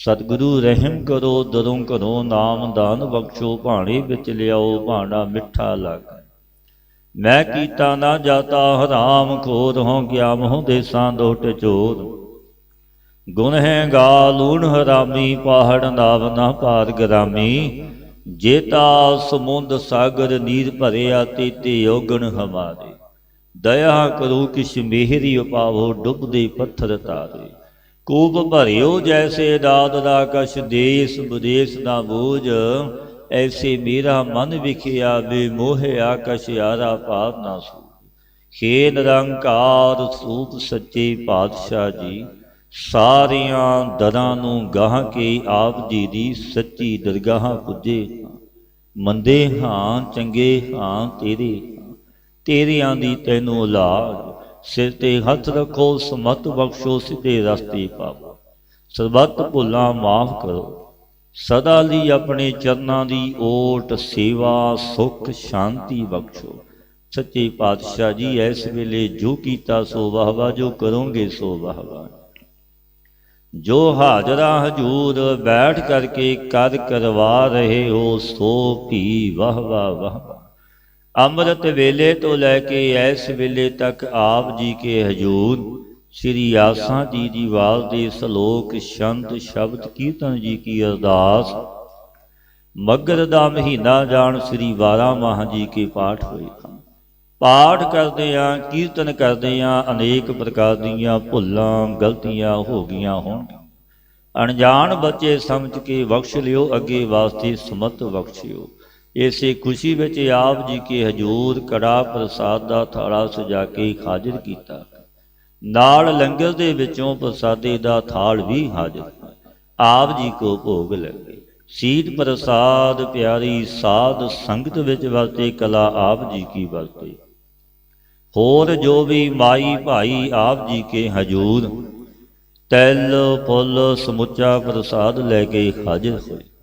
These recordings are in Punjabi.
ਸਤਿਗੁਰੂ ਰਹਿਮ ਕਰੋ, ਦਰੋਂ ਕਰੋ ਨਾਮ ਦਾਨ ਬਖਸ਼ੋ, ਭਾਣੇ ਵਿੱਚ ਲਿਆਓ ਭਾਣਾ ਮਿੱਠਾ ਲਾਗਾ। ਮੈਂ ਕੀਤਾ ਨਾ ਜਾਤਾ, ਹਰਾਮ ਖੋਰ ਹੋ ਗਿਆ ਮੋਹ ਦੇਸਾਂ ਦੋਟ ਚੋਰ। ਗੁਣ ਹੈ ਗਾ ਲੂਣ ਹਰਾਮੀ, ਪਹਾੜ ਨਾਵ ਨਾ ਪਾਰ ਗਰਾਮੀ। ਜੇਤਾ ਸਮੁੰਦ ਸਾਗਰ ਨੀਰ ਭਰਿਆ, ਤੇਤੇ ਯੋਗਣ ਹਮਾਰੇ। ਦਇਆ ਕਰੋ ਕਿਛ ਮਿਹਰੀ ਉਪਾਵੋ, ਡੁੱਬਦੇ ਪੱਥਰ ਤਾਰੇ। ਕੂਪ ਭਰਿਓ ਜੈਸੇ ਦਾਦ ਦਾ ਕਛ ਦੇਸ ਵਿਦੇਸ ਦਾ ਬੋਝ, ਐਸੇ ਮੇਰਾ ਮਨ ਵਿਖਿਆ ਵੇ ਮੋਹਿਆ ਕਛ ਯਾਰਾ ਪਾਰ ਨਾ ਸੂ ਖੇ ਨਿਰੰਕਾਰ ਸੂਪ ਸੱਚੇ ਪਾਤਸ਼ਾਹ ਜੀ, ਸਾਰੀਆਂ ਦਰਾਂ ਨੂੰ ਗਾਹ ਕੇ ਆਪ ਜੀ ਦੀ ਸੱਚੀ ਦਰਗਾਹ ਪੁੱਜੇ ਮੰਦੇ ਹਾਂ, ਚੰਗੇ ਹਾਂ ਤੇਰੇ ਹਾਂ। ਤੇਰਿਆਂ ਦੀ ਤੈਨੂੰ ਲਾਜ ਸਿਰ ਤੇ ਹੱਥ ਰੱਖੋ, ਸਮਤ ਬਖਸ਼ੋ, ਸਿੱਧੇ ਰਸਤੇ ਪਾਵੋ। ਸਰਬੱਤ ਭੁੱਲਾਂ ਮਾਫ ਕਰੋ। ਸਦਾ ਲਈ ਆਪਣੇ ਚਰਨਾਂ ਦੀ ਓਟ ਸੇਵਾ, ਸੁਖ, ਸ਼ਾਂਤੀ ਬਖਸ਼ੋ। ਸੱਚੇ ਪਾਤਸ਼ਾਹ ਜੀ, ਇਸ ਵੇਲੇ ਜੋ ਕੀਤਾ ਸੋ ਵਾਹਵਾ, ਜੋ ਕਰੋਗੇ ਸੋ ਵਾਹਵਾ। ਜੋ ਹਾਜ਼ਰਾ ਹਜੂਰ ਬੈਠ ਕਰਕੇ ਕਰ ਕਰਵਾ ਰਹੇ ਹੋ, ਸੋ ਵੀ ਵਾਹ ਵਾਹ ਵਾਹ ਵਾਹ। ਅੰਮ੍ਰਿਤ ਵੇਲੇ ਤੋਂ ਲੈ ਕੇ ਇਸ ਵੇਲੇ ਤੱਕ ਆਪ ਜੀ ਕੇ ਹਜੂਰ ਸ੍ਰੀ ਆਸਾਂ ਜੀ ਦੀ ਵਾਲ ਦੇ ਸ਼ਲੋਕ ਸ਼ੰਤ ਸ਼ਬਦ ਕੀਰਤਨ ਜੀ ਕੀ ਅਰਦਾਸ। ਮਗਰ ਦਾ ਮਹੀਨਾ ਜਾਣ ਸ੍ਰੀ ਵਾਰਾ ਮਾਹ ਜੀ ਕੇ ਪਾਠ ਹੋਏ ਪਾਠ ਕਰਦੇ ਆ ਕੀਰਤਨ ਕਰਦੇ ਆ ਅਨੇਕ ਪ੍ਰਕਾਰ ਦੀਆਂ ਭੁੱਲਾਂ, ਗਲਤੀਆਂ ਹੋ ਗਈਆਂ ਹੋਣ। ਅਣਜਾਣ ਬੱਚੇ ਸਮਝ ਕੇ ਬਖਸ਼ ਲਿਓ, ਅੱਗੇ ਵਾਸਤੇ ਸਮਤ ਬਖਸ਼ਿਓ। ਇਸੇ ਖੁਸ਼ੀ ਵਿੱਚ ਆਪ ਜੀ ਕੇ ਹਜੂਰ ਕੜਾ ਪ੍ਰਸਾਦ ਦਾ ਥਾਲਾ ਸਜਾ ਕੇ ਹਾਜ਼ਰ ਕੀਤਾ। ਨਾਲ ਲੰਗਰ ਦੇ ਵਿੱਚੋਂ ਪ੍ਰਸਾਦੇ ਦਾ ਥਾਲ ਵੀ ਹਾਜ਼ਰ। ਹੈ। ਆਪ ਜੀ ਕੋ ਭੋਗ ਲੱਗੇ। ਸੀਤ ਪ੍ਰਸਾਦ ਪਿਆਰੀ ਸਾਧ ਸੰਗਤ ਵਿੱਚ ਵਰਤੇ, ਕਲਾ ਆਪ ਜੀ ਕੀ ਵਰਤੇ। ਹੋਰ ਜੋ ਵੀ ਮਾਈ ਭਾਈ ਆਪ ਜੀ ਕੇ ਹਜੂਰ, ਤੈਲ, ਫੁੱਲ, ਸਮੁੱਚਾ ਪ੍ਰਸਾਦ ਲੈ ਕੇ ਹਾਜ਼ਰ ਹੋਏ।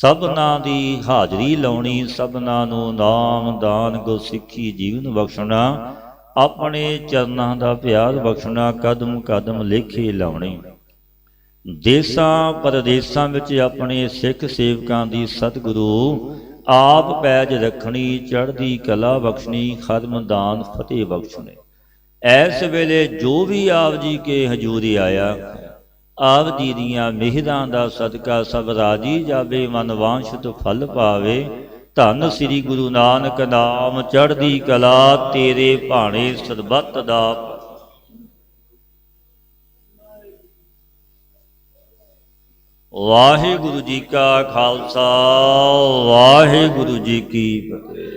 ਸਭਨਾ ਦੀ ਹਾਜ਼ਰੀ ਲਾਉਣੀ, ਸਭਨਾ ਨੂੰ ਨਾਮ ਦਾਨ ਗੁਰ ਸਿੱਖੀ ਜੀਵਨ ਬਖਸ਼ਣਾ, ਆਪਣੇ ਚਰਨਾਂ ਦਾ ਪਿਆਰ ਬਖਸ਼ਣਾ, ਕਦਮ ਕਦਮ ਲੇਖੇ ਲਾਉਣੇ। ਦੇਸਾਂ ਪਰਦੇਸਾਂ ਵਿੱਚ ਆਪਣੇ ਸਿੱਖ ਸੇਵਕਾਂ ਦੀ ਸਤਿਗੁਰੂ, ਆਪ ਪੈਜ ਰੱਖਣੀ, ਚੜ੍ਹਦੀ ਕਲਾ ਬਖਸ਼ਣੀ ਖਦਮ ਦਾਨ ਫਤਿਹ ਬਖਸ਼ਣੇ। ਐਸ ਵੇਲੇ ਜੋ ਵੀ ਆਪ ਜੀ ਕੇ ਹਜੂਰੀ ਆਇਆ ਆਪ ਜੀ ਦੀਆਂ ਮਿਹਰਾਂ ਦਾ ਸਦਕਾ ਸਭ ਰਾਜੀ ਜਾਵੇ, ਮਨ ਵਾਂਛਿਤ ਫਲ ਪਾਵੇ। ਧੰਨ ਸ੍ਰੀ ਗੁਰੂ ਨਾਨਕ ਨਾਮ ਚੜ੍ਹਦੀ ਕਲਾ, ਤੇਰੇ ਭਾਣੇ ਸਰਬੱਤ ਦਾ ਵਾਹਿਗੁਰੂ ਜੀ ਕਾ ਖਾਲਸਾ, ਵਾਹਿਗੁਰੂ ਜੀ ਕੀ ਫਤਿਹ।